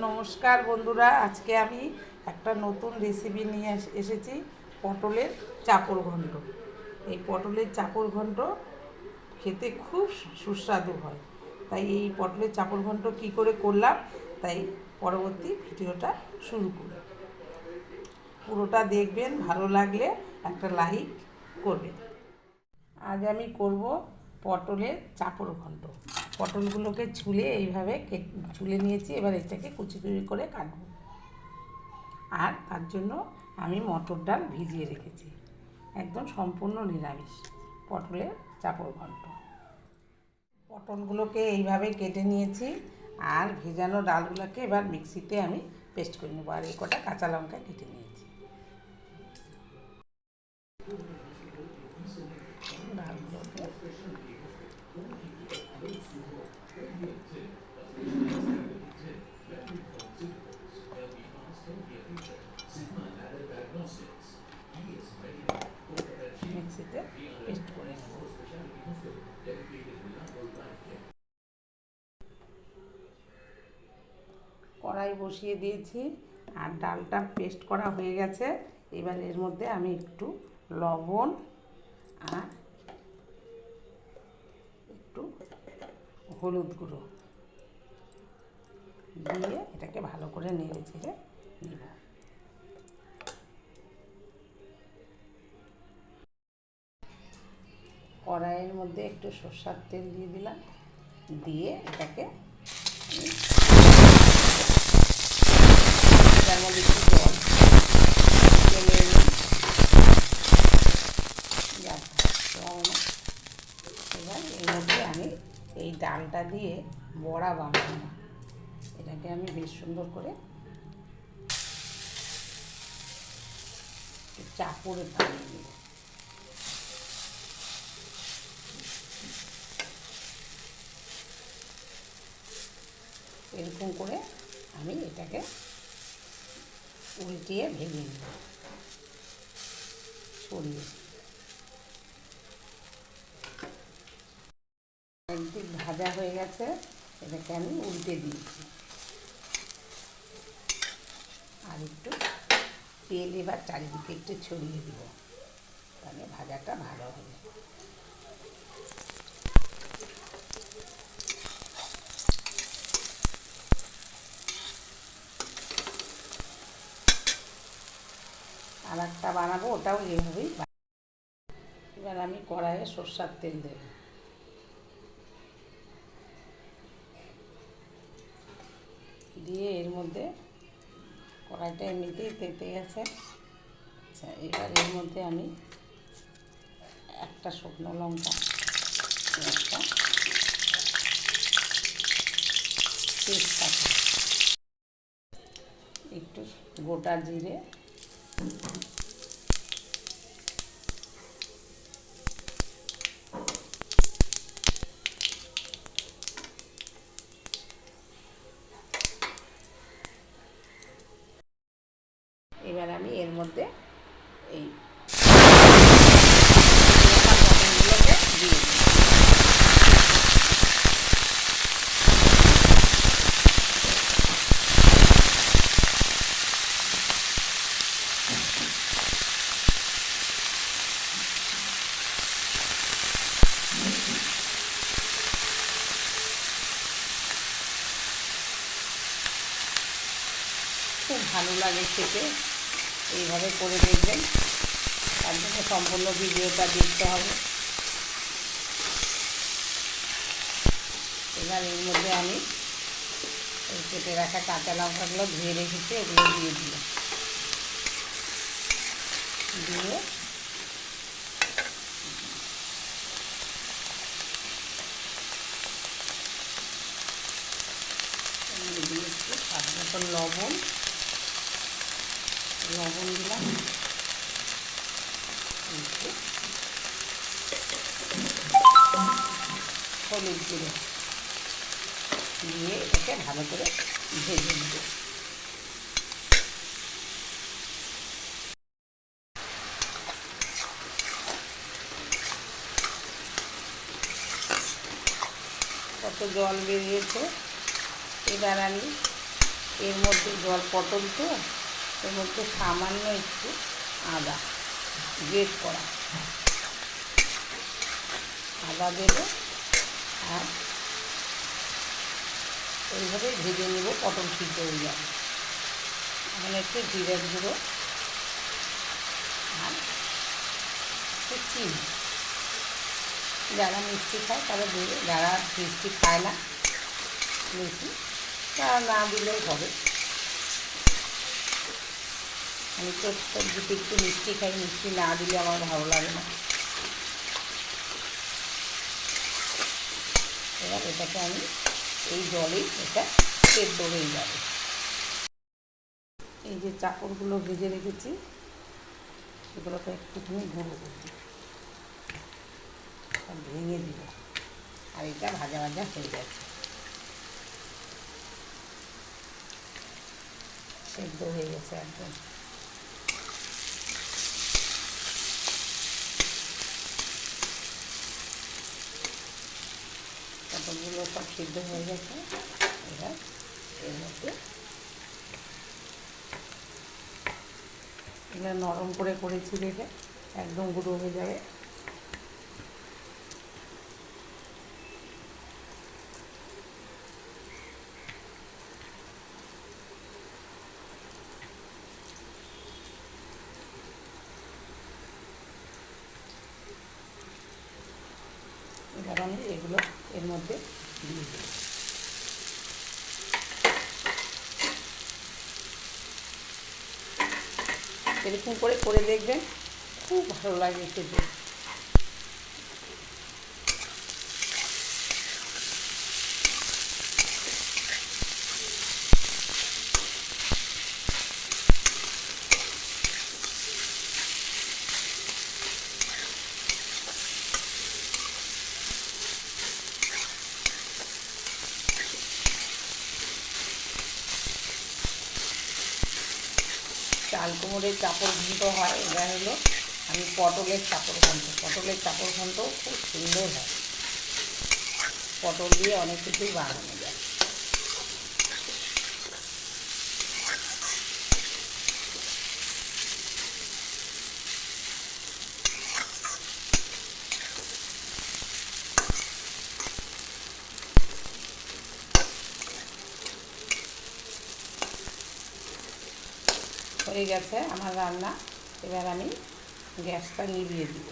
নমস্কার বন্ধুরা, আজকে আমি একটা নতুন রেসিপি নিয়ে এস- এসেছি, পটলের চাপড় ঘন্ট। এই পটলের চাপড় ঘণ্ট খেতে খুব সুস্বাদু হয়। তাই এই পটলের চাপড় ঘন্ট কী করে করলাম, তাই পরবর্তী ভিডিওটা শুরু করি। পুরোটা দেখবেন, ভালো লাগলে একটা লাইক করবেন। আজ আমি করব পটলের চাপড় ঘন্ট। পটলগুলোকে ছুলে এইভাবে ছুলে নিয়েছি, এবার এটাকে কুচি কুচি করে কাটবো। আর তার জন্য আমি মটর ডাল ভিজিয়ে রেখেছি। একদম সম্পূর্ণ নিরামিষ পটলের চাপড় ঘন্ট। পটলগুলোকে এইভাবে কেটে নিয়েছি আর ভেজানো ডালগুলোকে এবার মিক্সিতে আমি পেস্ট করে নেব। আর এই কটা কাঁচা লঙ্কা কেটে নিয়েছি। কড়াই বসিয়ে দিয়েছি আর ডালটা পেস্ট করা হয়ে গেছে। এবার এর মধ্যে আমি একটু লবণ আর একটু হলুদ গুঁড়ো দিয়ে এটাকে ভালো করে নেড়ে চেড়ে নেব। কড়াইয়ের মধ্যে একটু সর্ষার তেল দিয়ে দিলাম। দিয়ে এটাকে আমি এটার মধ্যে একটু জল তেলে নিই। যাক, জল। এবার এর মধ্যে আমি এই ডালটা দিয়ে বড়া বানাবো। না এটাকে আমি বেশ সুন্দর করে চাপড়ে বানিয়ে নেব এরকম করে আমি এটাকে উল্টিয়ে ভেঙে নেব। সরিয়ে ভাজা হয়ে গেছে, এটাকে আমি উল্টে দিয়েছি। আর একটু তেল এবার চারিদিকে একটু ছড়িয়ে দিব, তাহলে ভাজাটা ভালো হবে। আর একটা বানাবো, ওটাও এইভাবেই এবার আমি কড়াইয়ে সর্ষার তেল দেব। দিয়ে এর মধ্যে কড়াইটা এমনিতেই তেতে গেছে আচ্ছা এবার এর মধ্যে আমি একটা শুকনো লঙ্কা একটা গোটা জিরে এবার আমি এর মধ্যে এই খুব ভালো লাগে খেতে। এইভাবে করে দেখবেন। তার জন্য সম্পূর্ণ ভিডিওটা দেখতে হবে। এবার এর মধ্যে আমি এই কেটে রাখা কাঁচা লঙ্কাগুলো ধুয়ে রেখেছি, এগুলো দিয়ে দিলাম। দিয়ে মতো লবণ লবণ দিলাম। হলুদ গুঁড়ো। দিয়ে এটাকে ভালো করে ভেজে নেব। কত জল বেরিয়েছে? এবার আমি এর মধ্যে জল পটল তো এর মধ্যে সামান্য একটু আদা গ্রেট করা। আদা দেবো আর এইভাবে ভেজে নেব, পটল সিদ্ধ হয়ে যাবে। এখন একটু জিরের গুঁড়ো আর একটু চিনি। যারা মিষ্টি খায় তারা যারা মিষ্টি খায় না মিষ্টি তারা না দিলেও হবে। আমি তো সবজিতে একটু মিষ্টি খাই, মিষ্টি না দিলে আমার ভালো লাগে না। এবার এটাকে আমি এই জলেই এটা সেদ্ধ হয়ে যাবে। এই যে চাপড়গুলো ভেজে রেখেছি, এগুলোকে একটুখানি গুঁড়ো করব ভেঙে দিব আর এটা ভাজা ভাজা হয়ে গেছে। সেদ্ধ হয়ে গেছে একদম। পটলগুলো সব সিদ্ধ হয়ে গেছে, এবার এর মধ্যে এগুলো নরম করে করেছি দেখে, একদম গুঁড়ো হয়ে যাবে এবার আমি এগুলো এর মধ্যে দিয়ে এরকম করে করে দেখবেন খুব ভালো লাগে খেতে। চাল কুমড়োর চাপড় ঘন্ট হয়, এটা হলো আমি পটলের চাপড় ঘন্ট। পটলের চাপড় ঘন্টও খুব সুন্দর হয়। পটল দিয়ে অনেক কিছুই বানানো যায়। হয়ে গেছে আমার রান্না। এবার আমি গ্যাসটা নিভিয়ে দিব।